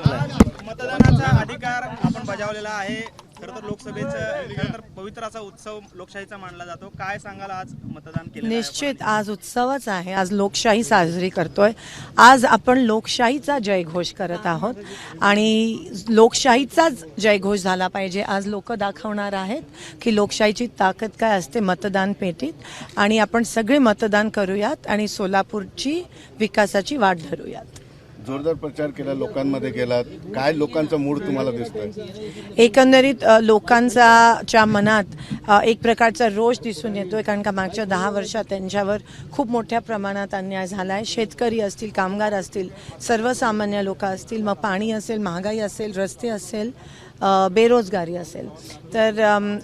म्हणायला लागलाय? मतदानाचा अधिकार आपण बजावलेला आहे. खरं तर लोकसभेचं खरं तर पवित्र असा उत्सव लोकशाहीचा मानला जातो. काय सांगाल आज मतदान केलं निश्चित आज उत्सवच आहे. आज लोकशाही साजरी करतोय. आज आपण लोकशाहीचा जयघोष करत आहोत. आणि लोकशाहीचाच जयघोष झाला पाहिजे. आज लोक दाखवणार आहेत की लोकशाहीची ताकद काय असते मतदान पेटीत. आणि आपण सगळे मतदान करूयात आणि सोलापूरची विकासाची वाट धरूयात. जोरदार प्रचार केला लोकांमध्ये गेलात काय लोकांचा मूड तुम्हाला दिसतोय? एकंदरीत अ, लोकांचा च्या मनात एक प्रकारचा रोष दिसून येतोय कारण का मागच्या दहा वर्षात त्यांच्यावर खूप मोठ्या प्रमाणात अन्याय झाला आहे शेतकरी असतील कामगार असतील सर्वसामान्य लोक असतील मग पाणी असेल महागाई असेल रस्ते असेल बेरोजगारी असेल. तर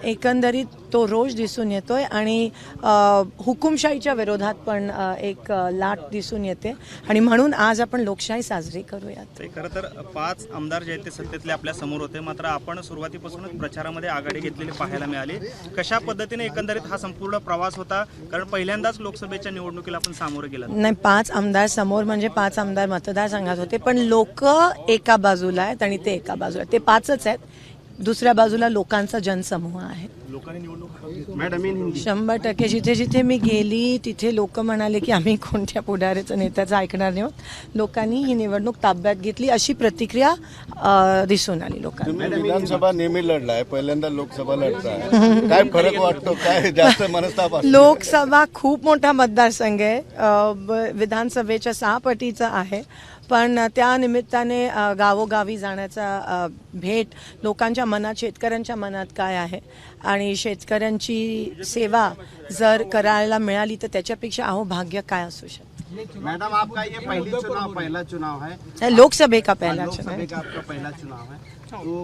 एकंदरीत तो रोष दिसून येतोय आणि हुकुमशाहीच्या विरोधात पण एक लाट दिसून येते. आणि म्हणून आज आपण लोकशाही साजरी करूयात. ते खरं तर पाच आमदार जे आहेत ते सत्तेतले आपल्यासमोर होते. मात्र आपण सुरुवातीपासूनच प्रचारामध्ये आघाडी घेतलेली पाहायला मिळाली. कशा पद्धतीने एकंदरीत हा संपूर्ण प्रवास होता? कारण पहिल्यांदाच लोकसभेच्या निवडणुकीला आपण सामोरे गेला नाही पाच आमदार समोर म्हणजे पाच आमदार मतदारसंघात होते पण लोक एका बाजूला आहेत आणि ते एका बाजूला आहेत. ते पाचच आहेत. दुसऱ्या बाजूला लोकांचा जनसमूह आहे. शंभर टक्के. जिथे जिथे मी गेली तिथे लोक म्हणाले की आम्ही कोणत्या पुढाऱ्याचं नेत्याचं ऐकणार नाही आहोत लोकांनी ही निवडणूक ताब्यात घेतली. अशी प्रतिक्रिया अ, दिसून आली लोकांना. तुम्ही विधानसभा नेहमी लढलाय. पहिल्यांदा लोकसभा लढताय. काय फरक वाटतो? काय जास्त मनस्ताप असतो? लोकसभा खूप मोठा मतदारसंघ आहे. अ, ब- विधानसभेच्या सहा पटीचा आहे. पण त्या निमित्ताने गावोगावी जाण्याचा भेट लोकांच्या मनात शेतकऱ्यांच्या मनात काय आहे? आणि शेतकऱ्यांची सेवा जर करायला मिळाली तर त्याच्यापेक्षा अहो भाग्य काय असू शकतं? मैडम आपका ये पहली चुनाव पहला चुनाव है? लोकसभे का पहिला चुनाव का आपका पहला चुनाव है। तो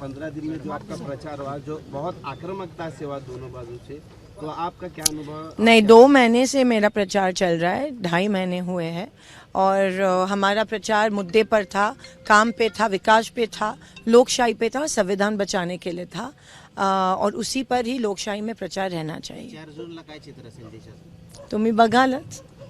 पंद्रह दिन में जो आपका प्रचार हुआ जो बहुत आक्रामकता से हुआ दोनों बाजू से तो आपका क्या अनुभव नहीं दो महीने से मेरा प्रचार चल रहा है ढाई महीने हुए हैं। और हमारा प्रचार मुद्दे पर था काम पे था विकास पे था लोकशाही पे था और संविधान बचाने के लिए था। आ, और उसी पर ही लोकशाही में प्रचार रहना चाहिए। तुम्हें बघालच।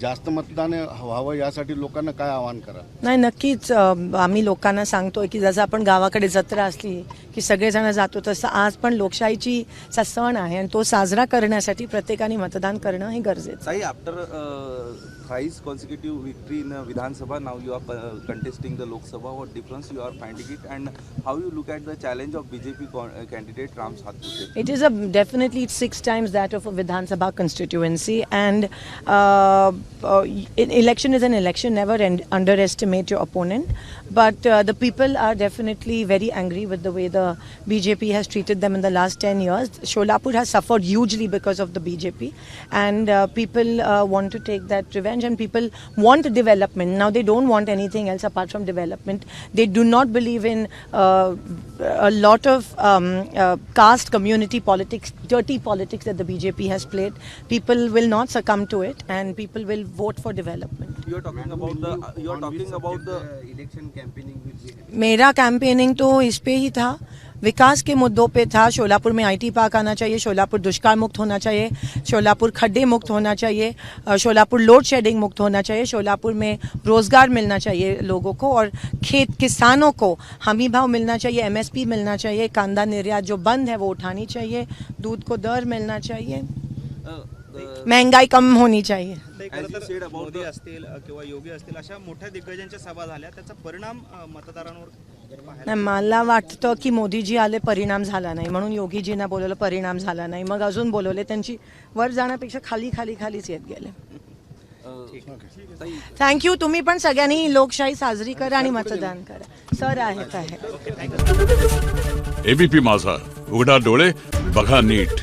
जास्त मतदान व्हावं यासाठी लोकांना काय आवाहन करा नाही नक्कीच आम्ही लोकांना सांगतोय की जसं आपण गावाकडे जत्रा असली की सगळेजण जातो तसं आज पण लोकशाहीची चा सण आहे आणि तो साजरा करण्यासाठी प्रत्येकाने मतदान करणं हे गरजेचं आहे. Thrice consecutive victory in Vidhan Sabha, now you are uh, contesting the Lok Sabha. What difference you are finding it, and how you look at the challenge of BJP uh, candidate Ram Sathpute? It is a definitely six times that of a Vidhan Sabha constituency, and uh, uh, election is an election. Never underestimate your opponent. But uh, the people are definitely very angry with the way the BJP has treated them in the last ten years. Sholapur has suffered hugely because of the BJP, and uh, people want to take that revenge And people want development. Now they don't want anything else apart from development. They do not believe in uh, a lot of um, uh, caste community politics, dirty politics that the BJP has played. People will not succumb to it, and people will vote for development. You are talking about the. Uh, you are talking about the. Election campaigning with मेरा campaigning तो इस पे ही था विकास के मुद्दों पे था। शोलापुर में IT park आना चाहिए शोलापुर दुष्काल मुक्त होना चाहिए शोलापुर खड्डे मुक्त होना चाहिए शोलापुर लोड शेडिंग मुक्त होना चाहिए शोलापुर में रोज़गार मिलना चाहिए लोगों को और खेत किसानों को हमी भाव मिलना चाहिए एमएसपी मिलना चाहिए कांदा निर्यात जो बंद है वो उठानी चाहिए दूध को दर मिलना चाहिए महँगाई कम होनी चाहिए। मोदी असतील किंवा योगी असतील अशा मोठ्या दिग्गजांच्या सभा झाल्या त्याचा परिणाम मतदारांवर नाही मला वाटतं की मोदीजी आले परिणाम झाला नाही. म्हणून योगीजींना बोलवलं परिणाम झाला नाही. मग अजून बोलवले त्यांची वर जाण्यापेक्षा खाली खाली खालीच येत गेले. थँक्यू तुम्ही पण सगळ्यांनी लोकशाही साजरी करा आणि मतदान करा. सर आहेत आहे एबीपी माझा. उघडा डोळे बघा नीट.